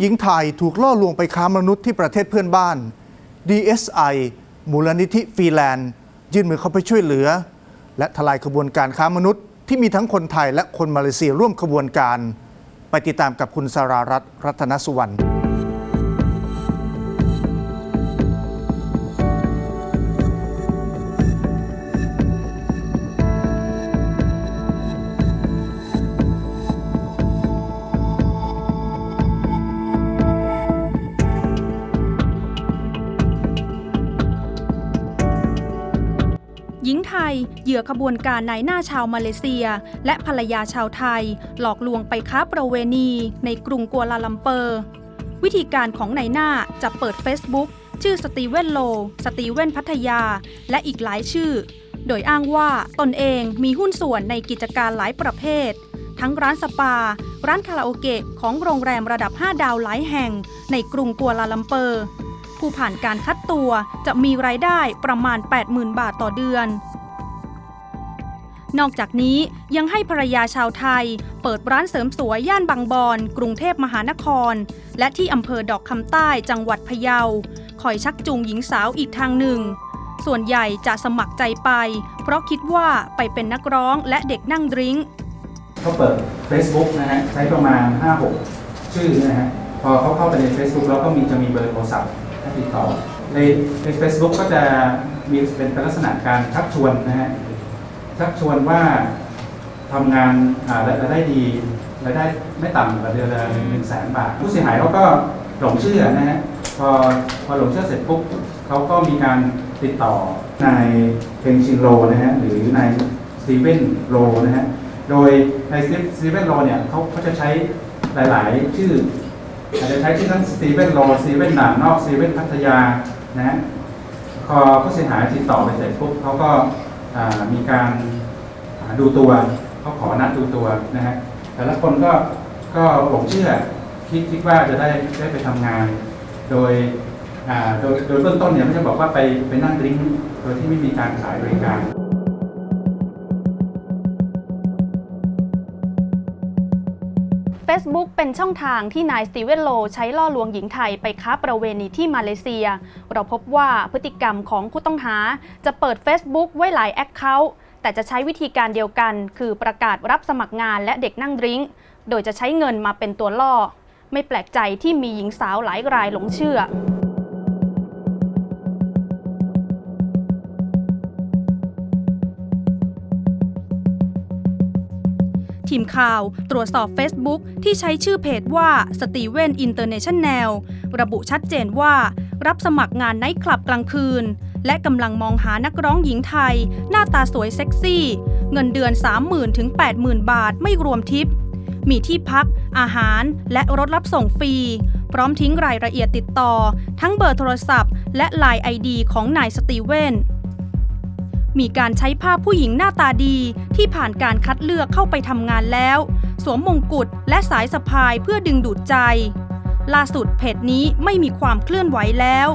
หญิงไทยถูกล่อลวงไปค้ามนุษย์ที่ประเทศเพื่อนบ้าน DSI มูลนิธิฟรีแลนด์ยื่นมือเข้าไปช่วยเหลือ และทลายขบวนการค้ามนุษย์ ที่มีทั้งคนไทยและคนมาเลเซียร่วมขบวนการ ไปติดตามกับคุณสรารัตน์รัตนสุวรรณ ย เหยื่อขบวนการนายหน้าชาวมาเลเซีย และภรรยาชาวไทย หลอกลวงไปค้าประเวณี ในกรุงกัวลาลัมเปอร์ วิธีการของนายหน้าจะเปิด Facebook ชื่อสตีเวนโล สตีเวนพัทยา และอีกหลายชื่อ โดยอ้างว่าตนเองมีหุ้นส่วนในกิจการหลายประเภท ทั้งร้านสปา ร้านคาราโอเกะของโรงแรมระดับ 5 ดาวหลายแห่ง ในกรุงกัวลาลัมเปอร์ ผู้ผ่านการคัดตัวจะมีรายได้ประมาณ 80,000 บาทต่อเดือน นอกจากนี้ยังให้ภรรยาชาวไทย เปิดร้านเสริมสวยย่านบางบอนกรุงเทพมหานคร และที่อำเภอดอกคำใต้จังหวัดพะเยาคอยชักจูงหญิงสาวอีกทางหนึ่ง ส่วนใหญ่จะสมัครใจไป เพราะคิดว่าไปเป็นนักร้องและเด็กนั่งดริงก์เขาเปิด Facebook นะฮะใช้ประมาณ 5-6 ชื่อนะฮะพอเขาเข้าไปใน Facebook แล้วก็มีจะมีเบอร์โทรศัพท์ให้ติดต่อในใน Facebook ก็จะมีเป็นลักษณะการชักชวนนะฮะ ชักชวนว่าทำงานอ่ารายได้ดีรายได้ไม่ต่ำกว่าเดือนละหนึ่งแสนบาท ผู้เสียหายเขาก็หลงเชื่อนะฮะพอพอหลงเชื่อเสร็จปุ๊บเขาก็มีการติดต่อนายเพงชินโรนะฮะหรือนายสตีเวนโรนะฮะโดยในสตีเวนโลเนี่ยเขาเขาจะใช้หลาย ๆ ชื่อ อาจจะใช้ชื่อทั้งสตีเวนโลสตีเวนด่านนอกสตีเวนพัทยานะฮะพอผู้เสียหายติดต่อไปเสร็จปุ๊บเขาก็ มีการดูตัวเขาขอนัดดูตัวนะฮะแต่ละคนก็ก็หลงเชื่อคิดคิดว่าจะได้ได้ไปทำงาน โดยโดยโดยเบื้องต้นเนี่ยไม่จะบอกว่าไปไปนั่งดริ้งโดยที่ไม่มีการขายบริการ Facebook เป็นช่องทางที่นายสตีเวนโล ใช้ล่อลวงหญิงไทยไปค้าประเวณีที่มาเลเซีย เราพบว่าพฤติกรรมของผู้ต้องหา จะเปิด Facebook ไว้หลายแอคเคาท์แต่จะใช้วิธีการเดียวกัน คือประกาศรับสมัครงานและเด็กนั่งดริ้งโดยจะใช้เงินมาเป็นตัวล่อ ไม่แปลกใจที่มีหญิงสาวหลายรายหลงเชื่อ ทีมข่าวตรวจสอบ Facebook ที่ใช้ชื่อเพจว่า Steven International ระบุชัดเจนว่ารับสมัครงานไนท์คลับกลางคืน และกำลังมองหานักร้องหญิงไทย หน้าตาสวยเซ็กซี่ เงินเดือน 30,000ถึง80,000 บาทไม่รวมทิป มีที่พัก อาหาร และรถรับส่งฟรี พร้อมทิ้งรายละเอียดติดต่อ ทั้งเบอร์โทรศัพท์ และ Line ID ของนายสตีเวน มีการใช้ภาพผู้หญิงหน้าตาดีที่ผ่านการคัดเลือกเข้าไปทำงานแล้ว สวมมงกุฎและสายสะพายเพื่อดึงดูดใจ ล่าสุดเพจนี้ไม่มีความเคลื่อนไหวแล้ว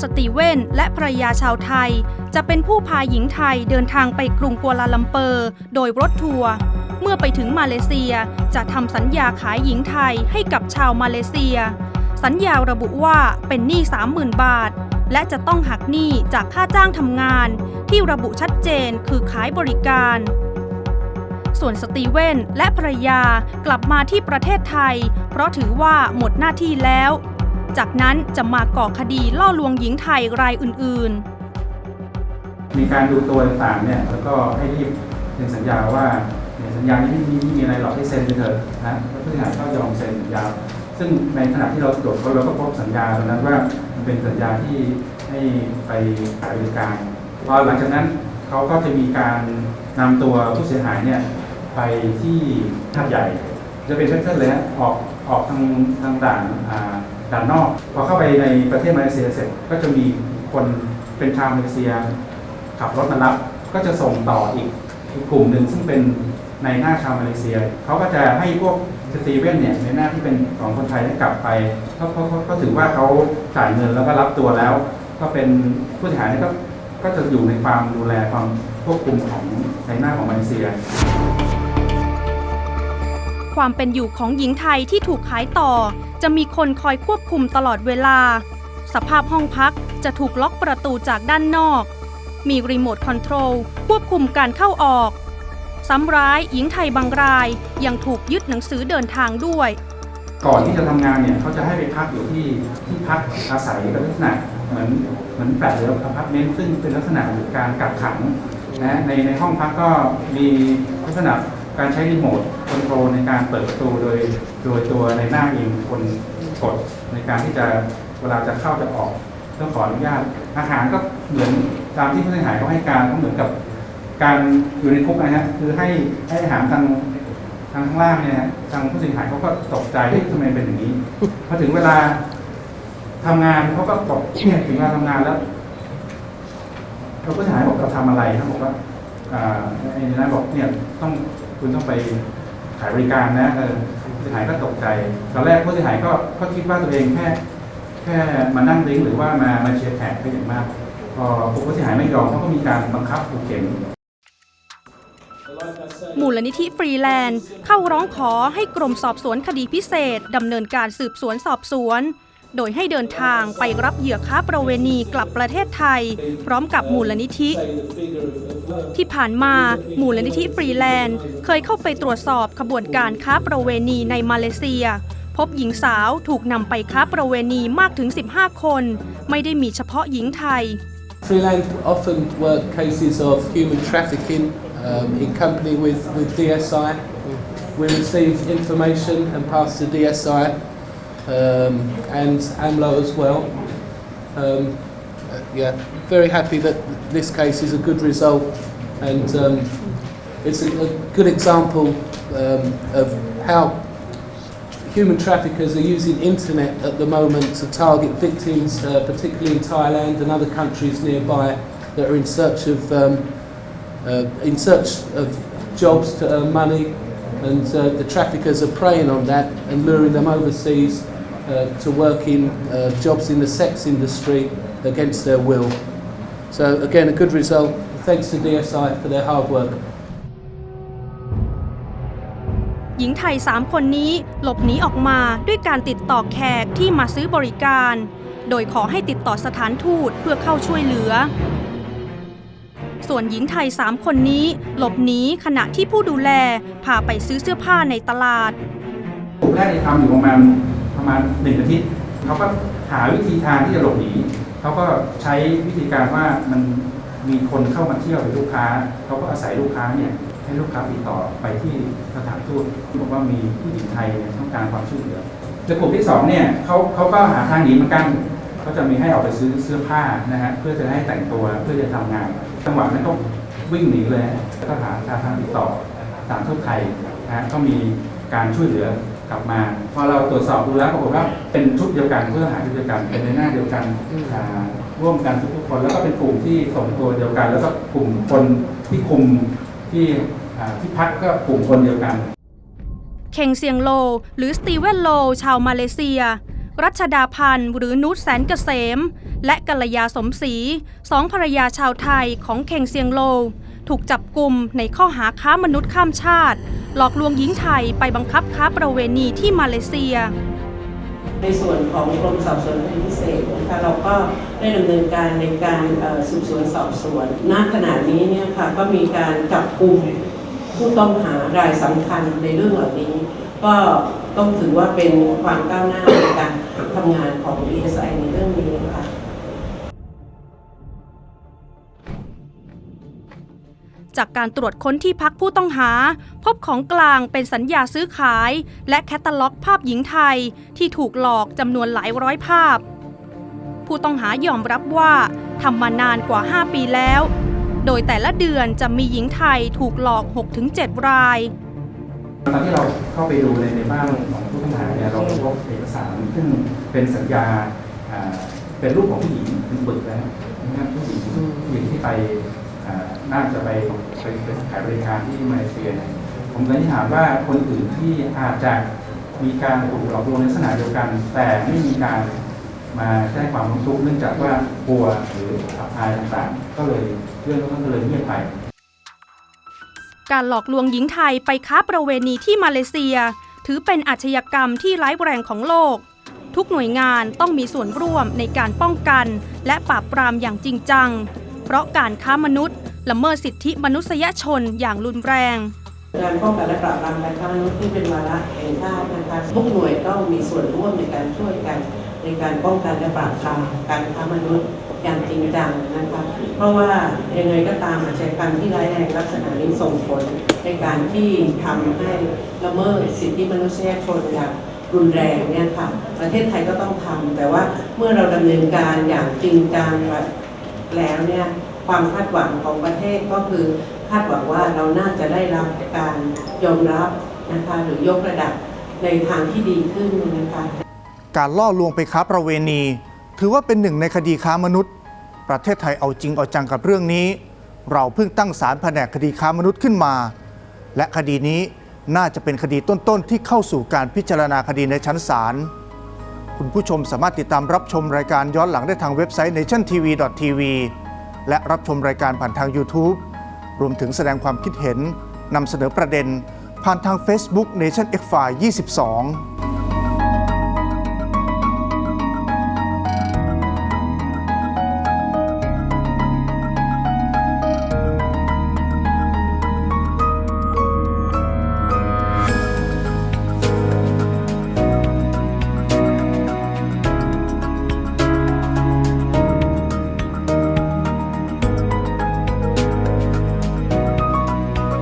สตีเวนและภรรยาชาวไทย จะเป็นผู้พาหญิงไทยเดินทางไปกรุงกัวลาลัมเปอร์ โดยรถทัวร์ เมื่อไปถึงมาเลเซียจะทำสัญญาขายหญิงไทยให้กับชาวมาเลเซีย สัญญาระบุว่าเป็นหนี้ 30,000 บาท และจะต้องหักหนี้จากค่าจ้างทำงาน ที่ระบุชัดเจนคือขายบริการ ส่วนสตีเวนและภรรยากลับมาที่ประเทศไทย เพราะถือว่าหมดหน้าที่แล้ว จากนั้นจะมาก่อคดีล่อลวงหญิงไทยรายอื่นๆ มีการดูตัวต่างเนี่ยแล้วก็ให้รีบเซ็นสัญญาว่าเนี่ยสัญญานี้ไม่มีไม่มีอะไรหรอกให้เซ็นไปเถอะนะแล้วผู้เสียหายก็ยอมเซ็นสัญญา ซึ่งในขณะที่เราตรวจเราก็พบสัญญาตรงนั้นว่ามันเป็นสัญญาที่ให้ไปขายบริการพอหลังจากนั้นเขาก็จะมีการนำตัวผู้เสียหายเนี่ยไปที่ท่าใหญ่ จะเป็นเส้นๆเลยออกออกทางทางด่านด่านนอกพอเข้าไปในประเทศมาเลเซียเสร็จก็จะมีคนเป็นชาวมาเลเซีย ขับรถมารับก็จะส่งต่ออีกอีกกลุ่มหนึ่งซึ่งเป็นในหน้าชาวมาเลเซียเขาก็จะให้พวก สตีเว่นเนี่ยในหน้าที่เป็นของคนไทยกลับไปเขาเขาเขาเขาถือว่าเขาจ่ายเงินแล้วก็รับตัวแล้ว ก็เป็นผู้เสียหายเนี่ยก็ก็จะอยู่ในความดูแลความควบคุมของในหน้าของมาเลเซีย ความเป็นอยู่ของหญิงไทยที่ถูกขายต่อ จะมีคนคอยควบคุมตลอดเวลา สภาพห้องพักจะถูกล็อกประตูจากด้านนอก มีรีโมทคอนโทรลควบคุมการเข้าออก ซ้ำร้ายหญิงไทยบางราย ยังถูกยึดหนังสือเดินทางด้วย ก่อนที่จะทำงานเนี่ยเขาจะให้ไปพักอยู่ที่ที่พักอาศัยเป็นลักษณะเหมือนเหมือนแฟลตหรืออพาร์ตเมนต์ซึ่งเป็นลักษณะของการกักขังนะในในห้องพักก็มีลักษณะการใช้รีโมทคอนโทรลในการเปิดประตูโดยโดยตัวในหน้าเองคนกดในการที่จะเวลาจะเข้าจะออกต้องขออนุญาตอาหารก็เหมือนตามที่ผู้เสียหายเขาให้การก็เหมือนกับ การอยู่ในคุกนะฮะคือให้ให้อาหารทางทางข้างล่างเนี่ยฮะทางผู้เสียหายเขาก็ตกใจเฮ้ยทำไมเป็นอย่างนี้พอถึงเวลาทำงานเขาก็บอกเนี่ยถึงเวลาทำงานแล้วเราผู้เสียหายบอกเราทำอะไรเขาบอกว่าอ่าไอ้นี่นะบอกเนี่ยต้องคุณต้องไปขายบริการนะเออผู้เสียหายก็ตกใจตอนแรกผู้เสียหายก็ก็คิดว่าตัวเองแค่แค่มานั่งดิ้งหรือว่ามามาเชียร์แขกก็อย่างมาก พอผู้เสียหายไม่ยอมเขาก็มีการบังคับผูกเข็ม มูลนิธิฟรีแลนด์ เข้าร้องขอให้กรมสอบสวนคดีพิเศษ ดำเนินการสืบสวนสอบสวน โดยให้เดินทางไปรับเหยื่อค้าประเวณีกลับประเทศไทย พร้อมกับมูลนิธิ ที่ผ่านมามูลนิธิฟรีแลนด์ เคยเข้าไปตรวจสอบขบวนการค้าประเวณีในมาเลเซียพบหญิงสาวถูกนำไปค้าประเวณีมากถึง 15 คน ไม่ได้มีเฉพาะหญิงไทย Freeland often work cases of human trafficking um, in company with, with DSI. We receive information and pass to DSI um, and AMLO as well. Um, uh, yeah, very happy that this case is a good result and um, it's a, a good example um, of how human traffickers are using internet at the moment to target victims, uh, particularly in Thailand and other countries nearby that are in search of um, in search of jobs to earn money, and uh, the traffickers are preying on that and luring them overseas uh, to work in uh, jobs in the sex industry against their will. So again, a good result. Thanks to DSI for their hard work. หญิงไทย 3 คนนี้หลบหนีออกมาด้วยการติดต่อแขกที่มาซื้อบริการ โดยขอให้ติดต่อสถานทูตเพื่อเข้าช่วยเหลือ ส่วนหญิงไทย 3 คนนี้ หลบหนีขณะที่ผู้ดูแล พาไปซื้อเสื้อผ้าในตลาดกลุ่มแรกที่ทำอยู่ประมาณประมาณหนึ่งอาทิตย์เขาก็หาวิธีทางที่จะหลบหนีเขาก็ใช้วิธีการว่ามันมีคนเข้ามาเที่ยวเป็นลูกค้าเขาก็อาศัยลูกค้าเนี่ยให้ลูกค้าติดต่อไปที่สถานทูตบอกว่ามีผู้หญิงไทยเนี่ยต้องการความช่วยเหลือแต่กลุ่มที่สองเนี่ยเขาเขาก็หาทางหนีเหมือนกันเขาจะมีให้ออกไปซื้อเสื้อผ้านะฮะเพื่อจะให้แต่งตัวเพื่อจะทำงาน จังหวะนั้นก็วิ่งหนีเลยแล้วก็หาทางติดต่อสถานทูตไทยนะฮะก็มีการช่วยเหลือกลับมา พอเราตรวจสอบดูแล้วปรากฏว่าเป็นชุดเดียวกันเพื่อหาชุดเดียวกันเป็นในหน้าเดียวกันอ่าร่วมกันทุกๆคนแล้วก็เป็นกลุ่มที่ส่งตัวเดียวกัน แล้วก็กลุ่มคนที่คุมที่อ่าที่พักก็กลุ่มคนเดียวกัน เคงเซียงโล หรือสตีเวนโล ชาวมาเลเซีย รัชดาพันธ์หรือนุชแสนเกษม และกัลยาสมศรีสองภรรยาชาวไทยของเคงเซียงโล ถูกจับกลุ่มในข้อหาค้ามนุษย์ข้ามชาติ หลอกลวงหญิงไทยไปบังคับค้าประเวณีที่มาเลเซีย ในส่วนของกรมสอบสวนคดีพิเศษนะคะเราก็ได้ดำเนินการในการสืบสวนสอบสวนณขณะนี้เนี่ยค่ะก็มีการจับกลุ่มผู้ต้องหารายสำคัญในเรื่องเหล่านี้ ก็ต้องถือว่าเป็นความก้าวหน้าในการ ทำงานของ DSI ในเรื่องนี้ค่ะจากการตรวจค้นที่พักผู้ต้องหา พบของกลางเป็นสัญญาซื้อขาย และแคตตาล็อกภาพหญิงไทย ที่ถูกหลอกจำนวนหลายร้อยภาพ ผู้ต้องหายอมรับว่าทำมานานกว่า 5 ปีแล้ว โดยแต่ละเดือนจะมีหญิงไทยถูกหลอก 6-7 ราย ตอนที่เราเข้าไปดูในในบ้านของผู้ต้องหาเนี่ยเราพบเอกสารซึ่งเป็นสัญญาเป็นรูปของผู้หญิงเป็นบึกแล้วนะครับผู้หญิงผู้หญิงที่ไปน่าจะไปไปขายบริการที่มาเลเซียผมเลยถามว่าคนอื่นที่อาจจะมีการถูกหลอกลวงในลักษณะเดียวกัน แต่ไม่มีการมาแจ้งความร้องทุกข์เนื่องจากว่ากลัวหรืออับอายต่างๆ ก็เลยเรื่องก็เลยเงียบไป การหลอกลวงหญิงไทยไปค้าประเวณีที่มาเลเซีย ถือเป็นอาชญากรรมที่ร้ายแรงของโลก ทุกหน่วยงานต้องมีส่วนร่วมในการป้องกัน และปราบปรามอย่างจริงจัง เพราะการค้ามนุษย์ละเมิดสิทธิมนุษยชนอย่างรุนแรงการป้องกันและปราบปรามการค้ามนุษย์ที่เป็นวาระแห่งชาตินะคะทุกหน่วยต้องมีส่วนร่วมในการช่วยกัน ในการป้องกันและปราบปรามการค้ามนุษย์ อย่างจริงจังนะคะเพราะว่ายังไงก็ตามอาชญากรรมที่ร้ายแรงลักษณะนี้ส่งผลในการที่ทำให้ละเมิดสิทธิมนุษยชนอย่างรุนแรงเนี่ยค่ะประเทศไทยก็ต้องทำแต่ว่าเมื่อเราดำเนินการอย่างจริงจังแล้วเนี่ยความคาดหวังของประเทศก็คือคาดหวังว่าเราน่าจะได้รับการยอมรับนะคะหรือยกระดับในทางที่ดีขึ้นนะคะการล่อลวงไปค้าประเวณี ถือว่าเป็นหนึ่งในคดีค้ามนุษย์ ประเทศไทยเอาจริงเอาจังกับเรื่องนี้ เราเพิ่งตั้งศาลแผนกคดีค้ามนุษย์ขึ้นมา และคดีนี้น่าจะเป็นคดีต้นๆ ที่เข้าสู่การพิจารณาคดีในชั้นศาลคุณผู้ชมสามารถติดตามรับชมรายการย้อนหลังได้ทางเว็บไซต์ nationtv.tv และรับชมรายการผ่านทาง YouTube รวมถึงแสดงความคิดเห็นนำเสนอประเด็น ผ่านทาง Facebook Nation X File 22